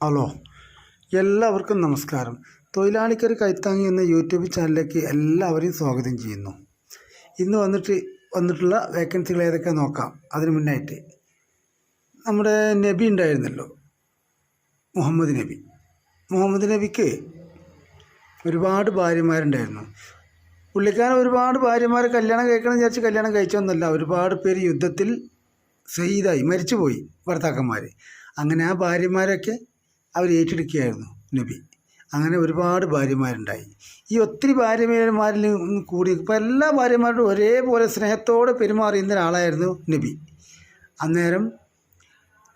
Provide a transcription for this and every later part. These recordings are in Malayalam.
ഹലോ. എല്ലാവർക്കും നമസ്കാരം. തൊഴിലാളിക്കൊരു കൈത്താങ്ങി എന്ന യൂട്യൂബ് ചാനലിലേക്ക് എല്ലാവരെയും സ്വാഗതം ചെയ്യുന്നു. ഇന്ന് വന്നിട്ട് വന്നിട്ടുള്ള വേക്കൻസികൾ ഏതൊക്കെ നോക്കാം. അതിന് മുന്നായിട്ട് നമ്മുടെ നബി ഉണ്ടായിരുന്നല്ലോ. മുഹമ്മദ് നബി. മുഹമ്മദ് നബിക്ക് ഒരുപാട് ഭാര്യമാരുണ്ടായിരുന്നു. പുള്ളിക്കാരൻ ഒരുപാട് ഭാര്യമാരെ കല്യാണം കഴിക്കണം വിചാരിച്ച് കല്യാണം കഴിച്ചൊന്നുമല്ല ഒരുപാട് പേര് യുദ്ധത്തിൽ ഷഹീദായി മരിച്ചുപോയി ഭർത്താക്കന്മാർ അങ്ങനെ ആ ഭാര്യമാരൊക്കെ അവർ ഏറ്റെടുക്കുകയായിരുന്നു നബി. അങ്ങനെ ഒരുപാട് ഭാര്യമാരുണ്ടായി. ഈ ഒത്തിരി ഭാര്യമാരിൽ കൂടി ഇപ്പോൾ എല്ലാ ഭാര്യമാരോടും ഒരേപോലെ സ്നേഹത്തോടെ പെരുമാറിയുന്ന ഒരാളായിരുന്നു നബി. അന്നേരം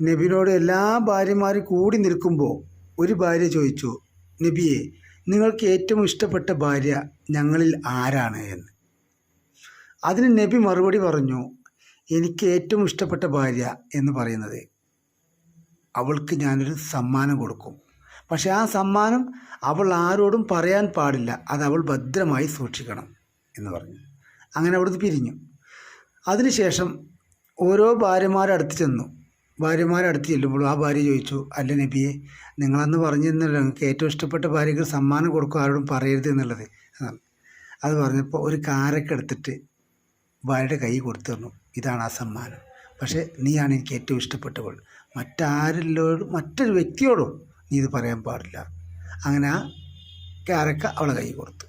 നബിനോട് എല്ലാ ഭാര്യമാരും കൂടി നിൽക്കുമ്പോൾ ഒരു ഭാര്യ ചോദിച്ചു നബിയെ നിങ്ങൾക്ക് ഏറ്റവും ഇഷ്ടപ്പെട്ട ഭാര്യ ഞങ്ങളിൽ ആരാണ്? എന്ന്. അതിന് നബി മറുപടി പറഞ്ഞു എനിക്ക് ഏറ്റവും ഇഷ്ടപ്പെട്ട ഭാര്യ എന്ന് പറയുന്നത്. അവൾക്ക് ഞാനൊരു സമ്മാനം കൊടുക്കും. പക്ഷേ ആ സമ്മാനം അവൾ ആരോടും പറയാൻ പാടില്ല. അത് അവൾ ഭദ്രമായി സൂക്ഷിക്കണം എന്ന് പറഞ്ഞു. അങ്ങനെ അവിടുന്ന് പിരിഞ്ഞു. അതിനുശേഷം ഓരോ ഭാര്യമാരടുത്ത് ചെന്നു. ഭാര്യമാരടുത്ത് ചെല്ലുമ്പോൾ ആ ഭാര്യ ചോദിച്ചു അല്ല നബിയെ നിങ്ങളന്ന് പറഞ്ഞിരുന്നല്ലോ നിങ്ങൾക്ക് ഏറ്റവും ഇഷ്ടപ്പെട്ട ഭാര്യക്ക് സമ്മാനം കൊടുക്കും ആരോടും പറയരുത് എന്നുള്ളത്. അത് പറഞ്ഞപ്പോൾ ഒരു കാരൊക്കെ എടുത്തിട്ട് ഭാര്യയുടെ കൈ കൊടുത്തു തന്നു. ഇതാണ് ആ സമ്മാനം. പക്ഷേ നീയാണ് എനിക്ക് ഏറ്റവും ഇഷ്ടപ്പെട്ടവൾ. മറ്റാരിലോടും മറ്റൊരു വ്യക്തിയോടും നീ ഇത് പറയാൻ പാടില്ല. അങ്ങനെ ആ കാരക്ക അവളെ കൈ കൊടുത്തു.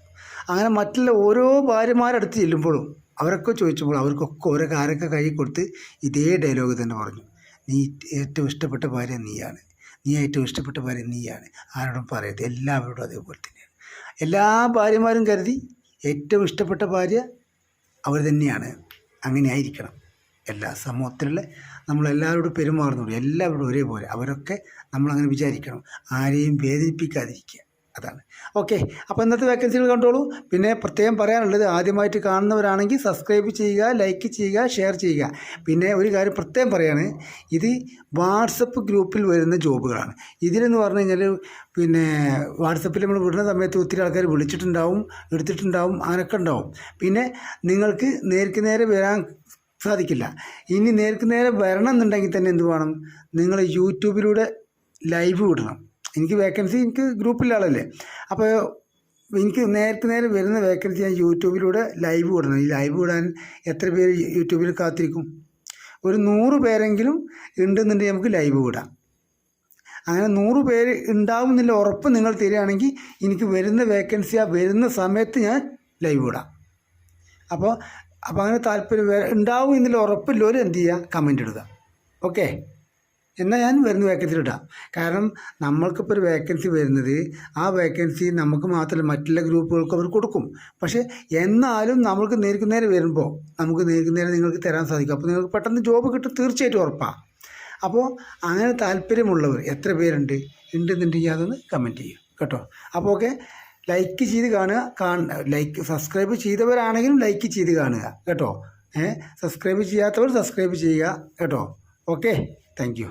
അങ്ങനെ മറ്റുള്ള ഓരോ ഭാര്യമാരടുത്ത് ചെല്ലുമ്പോഴും അവരൊക്കെ ചോദിച്ചപ്പോൾ അവർക്കൊക്കെ ഓരോ കാരക്ക കൈ കൊടുത്ത് ഇതേ ഡയലോഗ് തന്നെ പറഞ്ഞു. നീ ഏറ്റവും ഇഷ്ടപ്പെട്ട ഭാര്യ നീയാണ്. നീ ഏറ്റവും ഇഷ്ടപ്പെട്ട ഭാര്യ നീയാണ്. ആരോടും പറയരുത്. എല്ലാവരോടും അതേപോലെ തന്നെയാണ്. എല്ലാ ഭാര്യമാരും കരുതി ഏറ്റവും ഇഷ്ടപ്പെട്ട ഭാര്യ അവർ തന്നെയാണ്. അങ്ങനെ ആയിരിക്കണം എല്ലാ സമൂഹത്തിലുള്ള നമ്മളെല്ലാവരോടും പെരുമാറുന്നുള്ളൂ എല്ലാവരോടും ഒരേപോലെ അവരൊക്കെ നമ്മളങ്ങനെ വിചാരിക്കണം ആരെയും വേദനിപ്പിക്കാതിരിക്കുക. അതാണ്. ഓക്കെ. അപ്പോൾ ഇന്നത്തെ വേക്കൻസികൾ കണ്ടോളൂ. പിന്നെ പ്രത്യേകം പറയാനുള്ളത് ആദ്യമായിട്ട് കാണുന്നവരാണെങ്കിൽ സബ്സ്ക്രൈബ് ചെയ്യുക ലൈക്ക് ചെയ്യുക ഷെയർ ചെയ്യുക. പിന്നെ ഒരു കാര്യം പ്രത്യേകം പറയാണ് ഇത് വാട്സപ്പ് ഗ്രൂപ്പിൽ വരുന്ന ജോബുകളാണ്. ഇതിലെന്ന് പറഞ്ഞു കഴിഞ്ഞാൽ പിന്നെ വാട്സപ്പിൽ നമ്മൾ വിടുന്ന സമയത്ത് ഒത്തിരി ആൾക്കാർ വിളിച്ചിട്ടുണ്ടാവും എടുത്തിട്ടുണ്ടാവും അങ്ങനെയൊക്കെ ഉണ്ടാവും. പിന്നെ നിങ്ങൾക്ക് നേർക്ക് നേരെ വരാൻ സാധിക്കില്ല. ഇനി നേർക്ക് നേരെ വരണം എന്നുണ്ടെങ്കിൽ തന്നെ എന്ത് വേണം? നിങ്ങൾ യൂട്യൂബിലൂടെ ലൈവ് വിടണം. എനിക്ക് വേക്കൻസി എനിക്ക് ഗ്രൂപ്പിലെ ആളല്ലേ. അപ്പോൾ എനിക്ക് നേരത്തെ നേരെ വരുന്ന വേക്കൻസി ഞാൻ യൂട്യൂബിലൂടെ ലൈവ് വിടണം. ഈ ലൈവ് വിടാൻ എത്ര പേര് യൂട്യൂബിൽ കാത്തിരിക്കും? ഒരു നൂറ് പേരെങ്കിലും ഉണ്ടെന്നുണ്ടെങ്കിൽ നമുക്ക് ലൈവ് വിടാം. അങ്ങനെ നൂറ് പേര് ഉണ്ടാവും എന്നുള്ള ഉറപ്പ് നിങ്ങൾ തരികയാണെങ്കിൽ എനിക്ക് വരുന്ന വേക്കൻസി ആ വരുന്ന സമയത്ത് ഞാൻ ലൈവ് വിടാം. അപ്പോൾ അപ്പോൾ അങ്ങനെ താല്പര്യം ഉണ്ടാവും എന്നുള്ള ഉറപ്പില്ലവർ എന്ത് ചെയ്യുക കമന്റ് ഇടുക. ഓക്കെ എന്നാൽ ഞാൻ വരുന്ന വേക്കൻസി ഇടാം. കാരണം നമ്മൾക്കിപ്പോൾ ഒരു വേക്കൻസി വരുന്നത് ആ വേക്കൻസി നമുക്ക് മാത്രമല്ല മറ്റുള്ള ഗ്രൂപ്പുകൾക്ക് അവർ കൊടുക്കും. പക്ഷേ എന്നാലും നമ്മൾക്ക് നേരിക്കുന്നേരം നേരെ വരുമ്പോൾ നമുക്ക് നേരിക്കുന്നേരം നേരെ നിങ്ങൾക്ക് തരാൻ സാധിക്കും. അപ്പോൾ നിങ്ങൾക്ക് പെട്ടെന്ന് ജോബ് കിട്ടും തീർച്ചയായിട്ടും ഉറപ്പാണ് അപ്പോൾ അങ്ങനെ താല്പര്യമുള്ളവർ എത്ര പേരുണ്ട്? ഉണ്ടെന്നുണ്ടെങ്കിൽ അതൊന്ന് കമന്റ് ചെയ്യും. കേട്ടോ? അപ്പോൾ ഓക്കെ ലൈക്ക് ചെയ്ത് കാണുക കാണ ലൈക്ക് സബ്സ്ക്രൈബ് ചെയ്തവരാണെങ്കിലും ലൈക്ക് ചെയ്ത് കാണുക. കേട്ടോ? സബ്സ്ക്രൈബ് ചെയ്യാത്തവർ സബ്സ്ക്രൈബ് ചെയ്യുക. കേട്ടോ? Okay thank